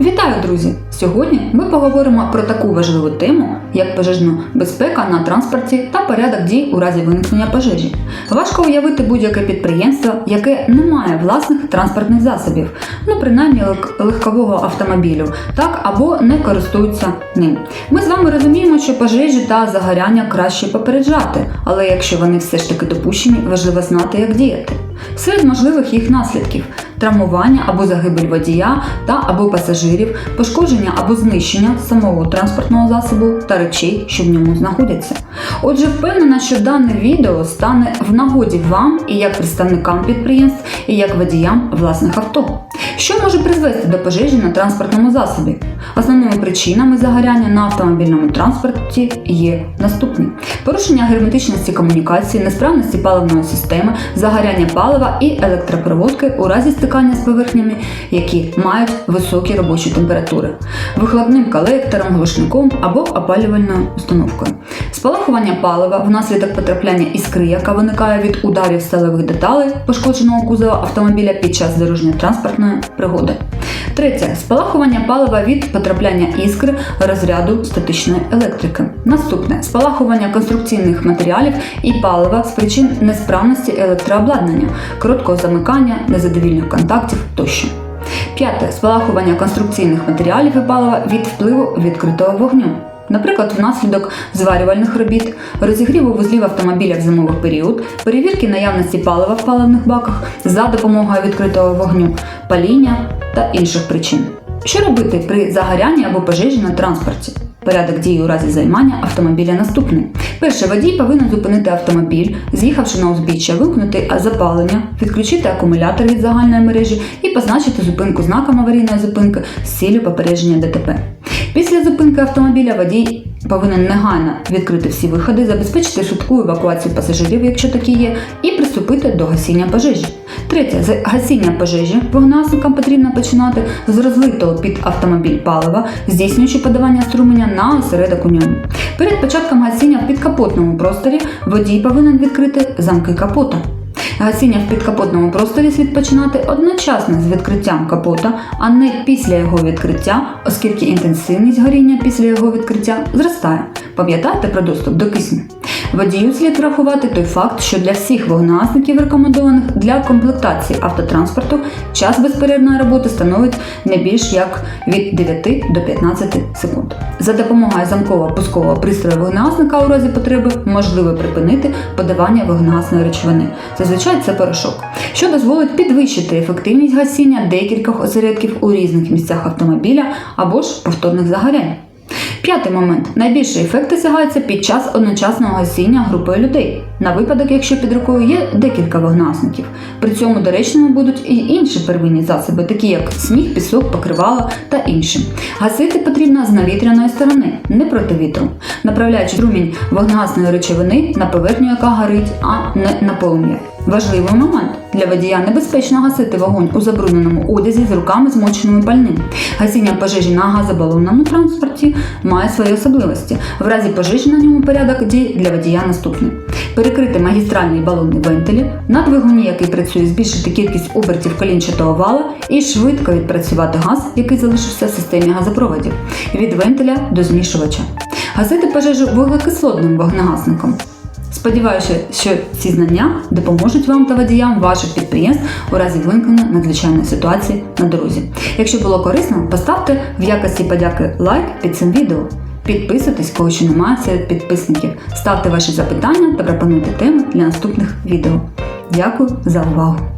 Вітаю, друзі! Сьогодні ми поговоримо про таку важливу тему, як пожежна безпека на транспорті та порядок дій у разі виникнення пожежі. Важко уявити будь-яке підприємство, яке не має власних транспортних засобів, ну принаймні легкового автомобілю, так або не користуються ним. Ми з вами розуміємо, що пожежі та загоряння краще попереджати, але якщо вони все ж таки допущені, важливо знати, як діяти. Серед можливих їх наслідків травмування або загибель водія та або пасажирів, пошкодження або знищення самого транспортного засобу та речей, що в ньому знаходяться. Отже, впевнена, що дане відео стане в нагоді вам і як представникам підприємств, і як водіям власних авто. Що може призвести до пожежі на транспортному засобі? Основними причинами загоряння на автомобільному транспорті є наступні: порушення герметичності комунікації, несправності паливної системи, загоряння палива і електропроводки у разі стикання з поверхнями, які мають високі робочі температури, вихлопним колектором, глушником або опалювальною установкою, спалахування палива внаслідок потрапляння іскри, яка виникає від ударів сталевих деталей пошкодженого кузова автомобіля під час дорожньо-транспортної пригоди. Третє спалахування палива від потрапляння іскри розряду статичної електрики. Наступне спалахування конструкційних матеріалів і палива з причин несправності електрообладнання, короткого замикання, незадовільних контактів тощо. П'яте спалахування конструкційних матеріалів і палива від впливу відкритого вогню. Наприклад, внаслідок зварювальних робіт, розігріву вузлів автомобіля в зимовий період, перевірки наявності палива в паливних баках за допомогою відкритого вогню, паління та інших причин. Що робити при загорянні або пожежі на транспорті? Порядок дій у разі займання автомобіля наступний. Перше, водій повинен зупинити автомобіль, з'їхавши на узбіччя, вимкнути запалення, відключити акумулятор від загальної мережі і позначити зупинку знаком аварійної зупинки з ціллю попередження ДТП. Після зупинки автомобіля водій повинен негайно відкрити всі виходи, забезпечити швидку евакуацію пасажирів, якщо такі є, і приступити до гасіння пожежі. Третє, з гасіння пожежі вогнасникам потрібно починати з розлитого під автомобіль палива, здійснюючи подавання струменя на осередок у ньому. Перед початком гасіння в підкапотному просторі водій повинен відкрити замки капота. Гасіння в підкапотному просторі слід починати одночасно з відкриттям капота, а не після його відкриття, оскільки інтенсивність горіння після його відкриття зростає. Пам'ятайте про доступ до кисню. Водію слід врахувати той факт, що для всіх вогнегасників, рекомендованих для комплектації автотранспорту, час безперервної роботи становить не більш як від 9 до 15 секунд. За допомогою замково-пускового пристрою вогнегасника у разі потреби можливо припинити подавання вогнегасної речовини. Зазвичай це порошок, що дозволить підвищити ефективність гасіння декількох осередків у різних місцях автомобіля або ж повторних загорянь. П'ятий момент. Найбільші ефекти сягаються під час одночасного гасіння групи людей. На випадок, якщо під рукою є декілька вогнасників. При цьому доречними будуть і інші первинні засоби, такі як сніг, пісок, покривало та інші. Гасити потрібно з навітряної сторони, не проти вітру, направляючи струмінь вогнегасної речовини на поверхню, яка горить, а не на полум'я. Важливий момент для водія небезпечно гасити вогонь у забрудненому одязі з руками змоченими пальним. Гасіння пожежі на газобалонному транспорті має свої особливості. В разі пожежі на ньому порядок дій для водія наступний: перекрити магістральний балонний вентилі, на двигуні, який працює, збільшити кількість обертів колінчатого вала і швидко відпрацювати газ, який залишився в системі газопроводів, від вентиля до змішувача. Гасити пожежу вуглекислотним вогнегасником. Сподіваюся, що ці знання допоможуть вам та водіям ваших підприємств у разі виникнення надзвичайної ситуації на дорозі. Якщо було корисно, поставте в якості подяки лайк під цим відео. Підписуйтесь, кого ще немає серед підписників. Ставте ваші запитання та пропонуйте теми для наступних відео. Дякую за увагу!